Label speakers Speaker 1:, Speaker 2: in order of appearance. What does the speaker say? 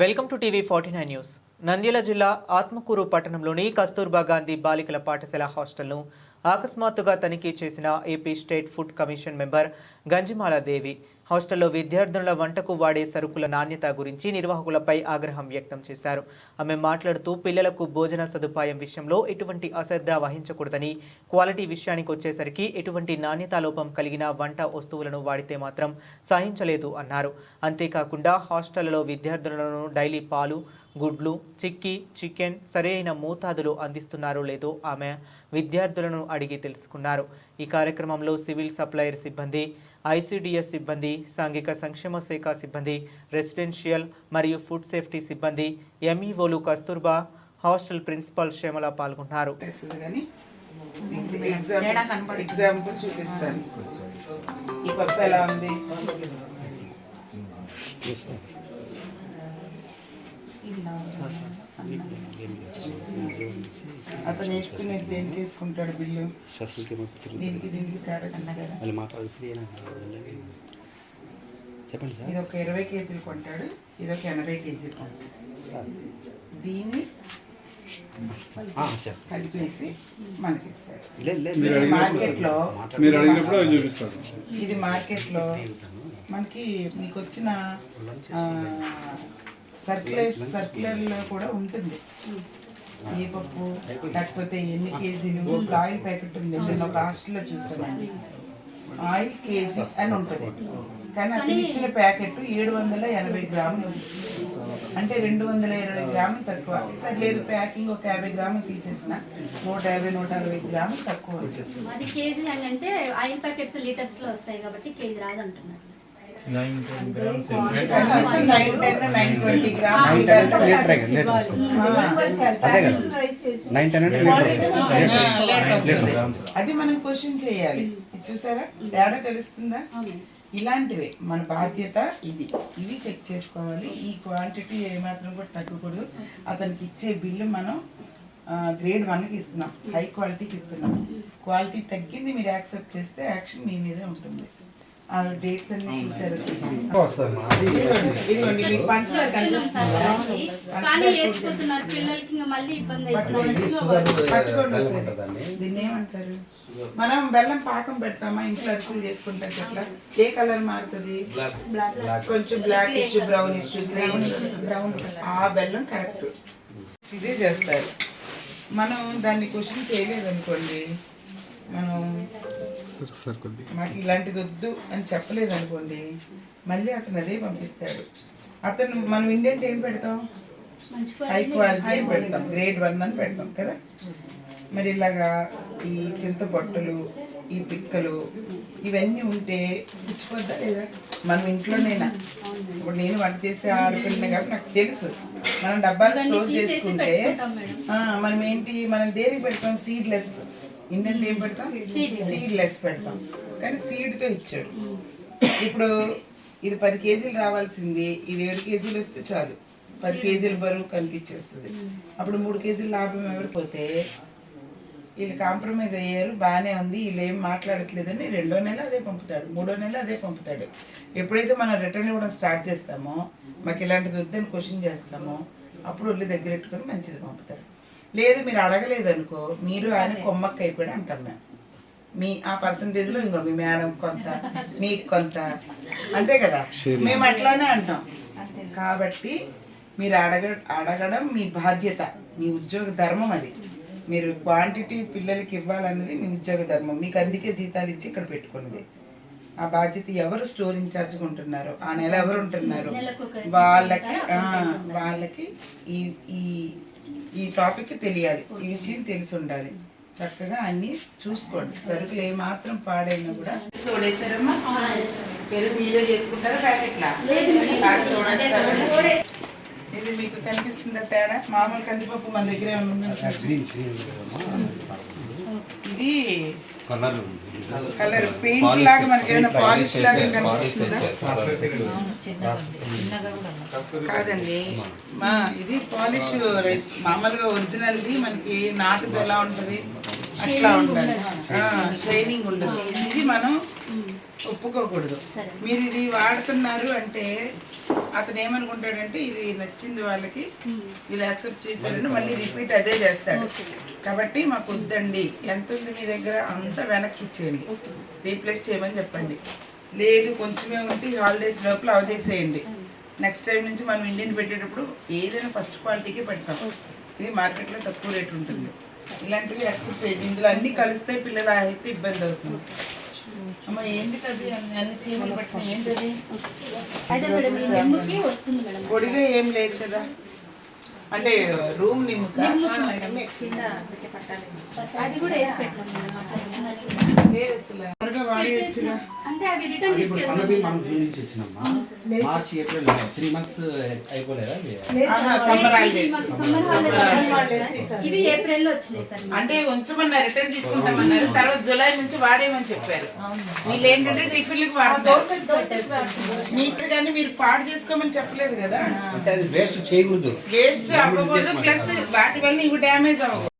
Speaker 1: Welcome to TV forty nine news. Nandyal జిల్లా ఆత్మకూరు పట్టణంలోని కస్తూర్బా గాంధీ బాలికల పాఠశాల హాస్టల్ను అకస్మాత్తుగా తనిఖీ చేసిన AP state food commission member Ganjimala Devi హాస్టల్లో విద్యార్థుల వంటకు వాడే సరుకుల నాణ్యత గురించి నిర్వాహకులపై ఆగ్రహం వ్యక్తం చేశారు. ఆమె మాట్లాడుతూ పిల్లలకు భోజన సదుపాయం విషయంలో ఎటువంటి అశ్రద్ధ వహించకూడదని క్వాలిటీ విషయానికి వచ్చేసరికి ఎటువంటి నాణ్యతా లోపం కలిగిన వంట వస్తువులను వాడితే మాత్రం సహించలేదు అన్నారు. అంతేకాకుండా హాస్టళ్ళలో విద్యార్థులను డైలీ పాలు గుడ్లు చిక్కీ చికెన్ సరైన మోతాదులో అందిస్తున్నారో లేదో ఆమె విద్యార్థులను అడిగి తెలుసుకున్నారు. ఈ కార్యక్రమంలో సివిల్ సప్లైర్ సిబ్బంది ఐసిడిఎస్ సిబ్బంది సాంఘిక సంక్షేమ శాఖ సిబ్బంది రెసిడెన్షియల్ మరియు ఫుడ్ సేఫ్టీ సిబ్బంది ఎంఈఓలు కస్తూర్బా హాస్టల్ ప్రిన్సిపల్ శ్యామల పాల్గొన్నారు.
Speaker 2: ఎగ్జాంపుల్ చూపిస్తాను. ఈ పప్పు ఎలా ఉంది? అతను వేసుకునేది దేనికి వేసుకుంటాడు బిల్లు?
Speaker 3: స్పెషల్కి మొత్తం
Speaker 2: దీనికి దీనికి తేడా చూసారా
Speaker 3: మళ్ళీ మాట్లాడు ఫ్రీ చెప్పండి సార్.
Speaker 2: ఇది ఒక ఇరవై కేజీలు కొంటాడు ఇది ఒక ఎనభై కేజీలు కొంటాడు. దీన్ని కలిపేసి మనకి ఇస్తాడు మార్కెట్లో
Speaker 4: మీరు అడిగినప్పుడు
Speaker 2: ఇది మార్కెట్లో మనకి మీకు వచ్చిన సర్క్యులర్ సర్క్యులర్లో కూడా ఉంటుంది. ఏ పప్పు లేకపోతే ఎన్ని కేజీలు ఆయిల్ ప్యాకెట్ ఉంది. నేను ఒక హాస్టల్లో చూస్తానండి ఆయిల్ కేజీ అని ఉంటుంది. కానీ అతను ఇచ్చిన ప్యాకెట్ ఏడు వందల ఎనభై గ్రాములు అంటే రెండు వందల ఇరవై గ్రాములు తక్కువ. సరే లేదు ప్యాకింగ్ ఒక యాభై గ్రాములు తీసేసిన. నూట యాభై నూట అరవై గ్రాములు తక్కువ
Speaker 5: అది కేజీ అని అంటే ఆయిల్ ప్యాకెట్స్ లీటర్స్లో వస్తాయి కాబట్టి కేజీ
Speaker 2: రాదంటున్నారు.
Speaker 3: అదే
Speaker 2: మనం క్వశ్చన్ చేయాలి. ఇది చూసారా? తేడా తెలుస్తుందా? ఇలాంటివే. మన బాధ్యత ఇది. ఇవి చెక్ చేసుకోవాలి. ఈ క్వాంటిటీ ఏమాత్రం కూడా తగ్గకూడదు. అతనికి ఇచ్చే బిల్లు మనం గ్రేడ్ వన్కి ఇస్తున్నాం. హై క్వాలిటీకి ఇస్తున్నాం. క్వాలిటీ తగ్గింది మీరు యాక్సెప్ట్ చేస్తే యాక్షన్ మీ మీదే ఉంటుంది. ఆ డేట్స్ అన్ని చూసారు ఇదిగోండి మీకు పంచదార కనిపిస్తుందా
Speaker 5: కానీ వేసిపోతున్నారు పిల్లలకి ఇంకా మళ్ళీ ఇబ్బంది అవుతుంది
Speaker 2: పట్టుకోండి. ఒకసారి. దీన్ని ఏమంటారు? మనం బెల్లం పాకం పెడతామా? ఇంట్లో అరిసెలు చేసుకుంటాం ఎట్లా ఏ కలర్ మారుతుంది? కొంచెం blackish brownish green brown ఆ బెల్లం కరెక్ట్. ఇదే చేస్తారు. మనం దాన్ని క్వశ్చన్ చేయలేదు అనుకోండి మనం మాకు ఇలాంటిది వద్దు అని చెప్పలేదు అనుకోండి మళ్ళీ అతను అదే పంపిస్తాడు. అతను మనం ఇండియన్ ఏం పెడతాం
Speaker 5: మంచి
Speaker 2: హై క్వాలిటీ అని పెడతాం? గ్రేడ్ వన్ అని పెడతాం కదా? మరి ఇలాగా ఈ చింతపొట్టులు ఈ పిక్కలు ఇవన్నీ ఉంటే పుచ్చిపోద్దా లేదా? మనం ఇంట్లోనేనా. ఇప్పుడు నేను వంట చేసే ఆడపిల్లనే కాబట్టి నాకు తెలుసు. మనం డబ్బాలు స్టోర్ చేసుకుంటే ఆ, మనం ఏంటి? మనం దేనికి పెడతాం? సీడ్లెస్. ఇండియన్ ఏం పెడతాం? సీడ్లెస్ పెడతాం. కానీ సీడ్తో ఇచ్చాడు. ఇప్పుడు ఇది పది కేజీలు రావాల్సింది ఇది ఏడు కేజీలు వస్తే చాలు. పది కేజీల బరువు కనిపించేస్తుంది. అప్పుడు మూడు కేజీల లాభం ఎవరికి పోతే? వీళ్ళు కాంప్రమైజ్ అయ్యారు బాగానే ఉంది వీళ్ళు ఏం మాట్లాడట్లేదని రెండో నెల అదే పంపుతాడు మూడో నెల అదే పంపుతాడు. ఎప్పుడైతే మనం రిటర్న్ ఇవ్వడం స్టార్ట్ చేస్తామో మాకు ఇలాంటిది వద్దని క్వశ్చన్ చేస్తామో అప్పుడు ఒళ్ళు దగ్గర పెట్టుకొని మంచిది పంపుతాడు. లేదు మీరు అడగలేదు అనుకో మీరు ఆయన కొమ్మక్క అయిపోయాడు అంటాం మేము. మీ ఆ పర్సంటేజ్లో ఇంకో మీ మేడం కొంత మీకు కొంత అంతే కదా? మేము అట్లానే అంటాం. కాబట్టి మీరు అడగ అడగడం మీ బాధ్యత మీ ఉద్యోగ ధర్మం అది. మీరు క్వాంటిటీ పిల్లలకి ఇవ్వాలన్నది మీ ఉద్యోగ ధర్మం. మీకు అందుకే జీతాలు ఇచ్చి ఇక్కడ పెట్టుకున్నది. ఆ బాధ్యత ఎవరు స్టోర్ ఇన్ఛార్జ్గా ఉంటున్నారో ఆ నెల ఎవరు ఉంటున్నారు వాళ్ళకి ఆ, వాళ్ళకి ఈ ఈ ఈ టాపిక్ తెలియాలి. ఈ విషయం తెలిసి ఉండాలి. చక్కగా అన్ని చూసుకోండి. సరుకులు ఏ మాత్రం పాడైనా కూడా. తోడేశారమ్మా? పెరుగు మీరే చేసుకుంటారా? ప్యాకెట్లా? ఇది మీకు కనిపిస్తుందా తేడా? మామూలు కందిపప్పు మన దగ్గరే ఇది
Speaker 3: కలర్
Speaker 2: కలర్ పెయింట్ లాగా మనకి ఏమైనా పాలిష్ లాగా కనిపిస్తుందా? కాదండి. మా ఇది పాలిష్ రైస్ మామూలుగా ఒరిజినల్ది మనకి నాటుది ఎలా ఉంటది? అట్లా ఉండాలి. షైనింగ్ ఉండదు. ఇది మనం ఒప్పుకోకూడదు. మీరు ఇది వాడుతున్నారు అంటే అతను ఏమనుకుంటాడంటే ఇది నచ్చింది వాళ్ళకి వీళ్ళు యాక్సెప్ట్ చేశారని మళ్ళీ రిపీట్ అదే చేస్తాడు. కాబట్టి మాకు వద్దండి. ఎంత ఉంది మీ దగ్గర అంతా వెనక్కి ఇచ్చేయండి. రీప్లేస్ చేయమని చెప్పండి. లేదు కొంచెమే ఉంటే హాలిడేస్ లోపల అవజేసేయండి నెక్స్ట్ టైం నుంచి మనం ఇండియన్ పెట్టేటప్పుడు ఏదైనా ఫస్ట్ క్వాలిటీకి పెడతాం. ఇది మార్కెట్లో తక్కువ రేట్ ఉంటుంది. ఇలాంటివి యాక్సెప్ట్ చేయదు ఇందులో అన్ని కలిస్తే పిల్లలు అయితే ఇబ్బంది అవుతుంది. అమ్మ ఏంటి అది? అన్ని చీమలు పట్టిన ఏంటది?
Speaker 5: అయితే మేడం ఈ నిమ్మకి వస్తుంది మేడం.
Speaker 2: పొడిగా ఏం లేదు కదా. అంటే రూమ్ నిమ్ముక
Speaker 5: అది కూడా వేసి పెట్టాం అంటే అవి రిటర్న్
Speaker 3: ఇప్పుడు సన్న బియ్యం మనం జూన్ నుంచి ఇచ్చినమ్మా మార్చ్ ఏప్రిల్ త్రీ మంత్స్ అయిపోలేదా
Speaker 5: ఇవి ఏప్రిల్లో వచ్చినాయి సార్.
Speaker 2: అంటే ఉంచమన్నారు రిటర్న్ తీసుకుంటామన్నారు. తర్వాత జూలై నుంచి వాడేయమని చెప్పారు. వీళ్ళు ఏంటంటే వాడతారు. మీకు కానీ మీరు పాడు చేసుకోమని చెప్పలేదు కదా?
Speaker 3: అంటే అది వేస్ట్ చేయకూడదు.
Speaker 2: వేస్ట్ ಹಾಕಬಹುದು ಪ್ಲಸ್ ವಾಟರ್ ಇವು ಡ್ಯಾಮೇಜ್ ಆಗಬಹುದು